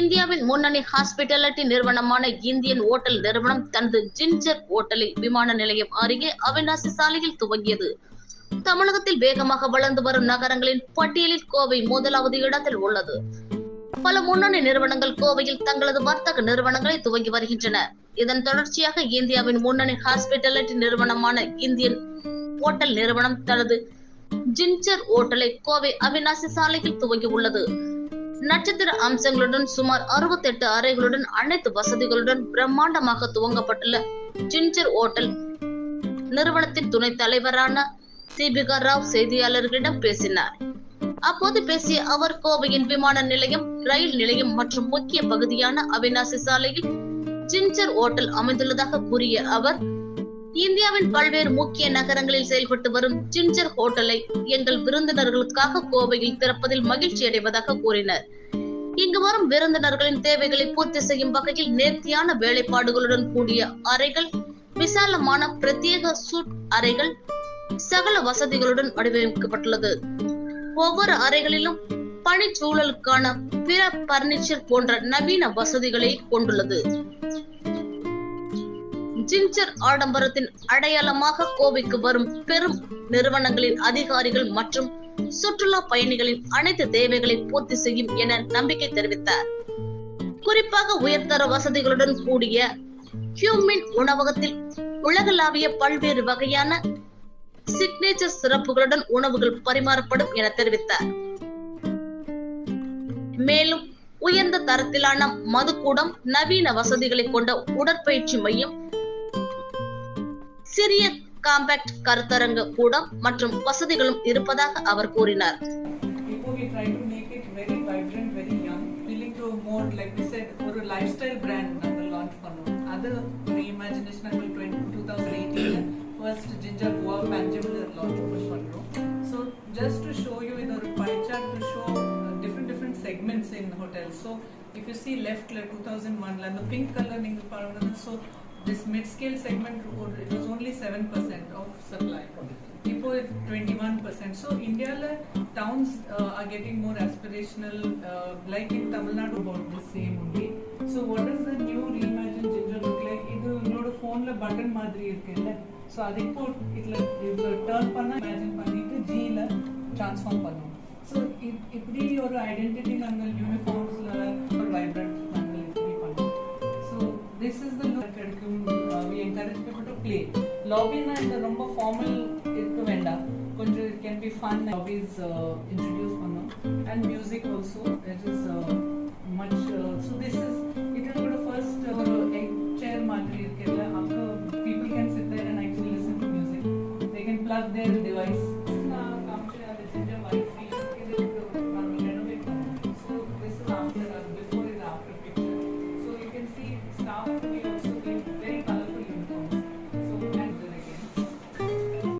இந்தியாவின் முன்னணி ஹாஸ்பிட்டாலிட்டி நிறுவனமான இந்தியன் ஓட்டல் நிறுவனம் தனது ஜிஞ்சர் ஓட்டலில் விமான நிலையம் அருகே அவிநாசி சாலையில் துவங்கியது. தமிழகத்தில் வேகமாக வளர்ந்து வரும் நகரங்களின் பட்டியலில் கோவை முதலாவது இடத்தில் உள்ளது. பல முன்னணி நிறுவனங்கள் கோவையில் தங்களது வர்த்தக நிறுவனங்களை துவங்கி வருகின்றன. இதன் தொடர்ச்சியாக இந்தியாவின் முன்னணி ஹாஸ்பிட்டாலிட்டி நிறுவனமான இந்தியன் ஓட்டல் நிறுவனம் தனது ஜிஞ்சர் ஓட்டலை கோவை அவிநாசி சாலையில் துவங்கி உள்ளது நட்சத்திர அம்சங்களுடன் சுமார் 68 அறைகளுடன் அனைத்து வசதிகளுடன் பிரம்மாண்டமாக துவங்கப்பட்டுள்ள ஜிஞ்சர் ஓட்டல் நிறுவனத்தின் துணைத் தலைவரான தீபிகா ராவ் செய்தியாளர்களிடம் பேசினார். அப்போது பேசிய அவர் கோவையின் விமான நிலையம் ரயில் நிலையம் மற்றும் முக்கிய பகுதியான அவிநாசி சாலையில் ஜிஞ்சர் ஓட்டல் அமைந்துள்ளதாக கூறிய அவர் இந்தியாவின் பல்வேறு முக்கிய நகரங்களில் செயல்பட்டு வரும் ஜிஞ்சர் ஹோட்டலை எங்கள் விருந்தினர்களுக்காக கோவையில் திறப்பதில் மகிழ்ச்சி அடைவதாக கூறினர். இங்கு வரும் விருந்தினர்களின் தேவைகளை பூர்த்தி செய்யும் வகையில் நேர்த்தியான வேலைப்பாடுகளுடன் கூடிய அறைகள் விசாலமான பிரத்யேக சூட் அறைகள் சகல வசதிகளுடன் வடிவமைக்கப்பட்டுள்ளது. ஒவ்வொரு அறைகளிலும் பணிச்சூழலுக்கான பிற பர்னிச்சர் போன்ற நவீன வசதிகளை கொண்டுள்ளது. ஜிஞ்சர் ஆடம்பரத்தின் அடையாளமாக கோவைக்கு வரும் பெரும் நிறுவனங்களின் அதிகாரிகள் மற்றும் சுற்றுலா பயணிகளின் அனைத்து தேவைகளை பூர்த்தி செய்யும் என நம்பிக்கை தெரிவித்தார். குறிப்பாக உயர்தர வசதிகளுடன் கூடிய ஹியூமின் உணவகத்தில் உலகளாவிய பல்வேறு வகையான சிக்னேச்சர் சிறப்புகளுடன் உணவுகள் பரிமாறப்படும் என தெரிவித்தார். மேலும் உயர்ந்த தரத்திலான மதுக்கூடம் நவீன வசதிகளை கொண்ட உடற்பயிற்சி மையம் சிறிய காம்பேக்ட் கருத்தரங்கு கூடம் மற்றும் வசதிகளும் இருப்பதாக அவர் கூறினார் ஒரு லைஃப் ஸ்டைல் பிராண்ட் நாங்கள் லான்ச் பண்ணோம் அது ஒரு இமேஜினேஷன் நாங்கள் டுவெண்ட்டி டூ தௌசண்ட் எயிட்டீனில் ஃபர்ஸ்ட் ஜிஞ்சர் கோவா பேஞ்சபிள் லான்ச் பண்ணுறோம் so just to show you இது ஒரு by to show different different segments in hotel so if you see லெஃப்டில் டூ தௌசண்ட் ஒனில் அந்த பிங்க் கலர் நீங்கள் பாருங்கள் this mid scale segment it was only 7% of supply. இப்போ twenty one percent so இந்தியாவில் towns are getting more aspirational uh, like in Tamil Nadu about the same only. So what is the new reimagine ginger look like இது உங்களோட ஃபோனில் button மாதிரி இருக்குல்ல so அது இப்போ இதில் இதில் டர்ன் பண்ணால் இமேஜின் பண்ணிட்டு ஜியில் ட்ரான்ஸ்ஃபார்ம் பண்ணுவோம். ஸோ இப்படி ஒரு ஐடென்டிட்டி நாங்கள் யூனிஃபார்ம்ஸில் என்கரேஜ் பீப்புள் டு ப்ளே லாபின்னா இந்த ரொம்ப ஃபார்மல் இருக்க வேண்டாம் கொஞ்சம் it can be fun lobbies introduce பண்ணோம் and music also it is much so this is it is கூட ஃபர்ஸ்ட் ஒரு எக் சேர் மாதிரி இருக்குல்ல அப்போ people can sit there and actually listen to music they can plug there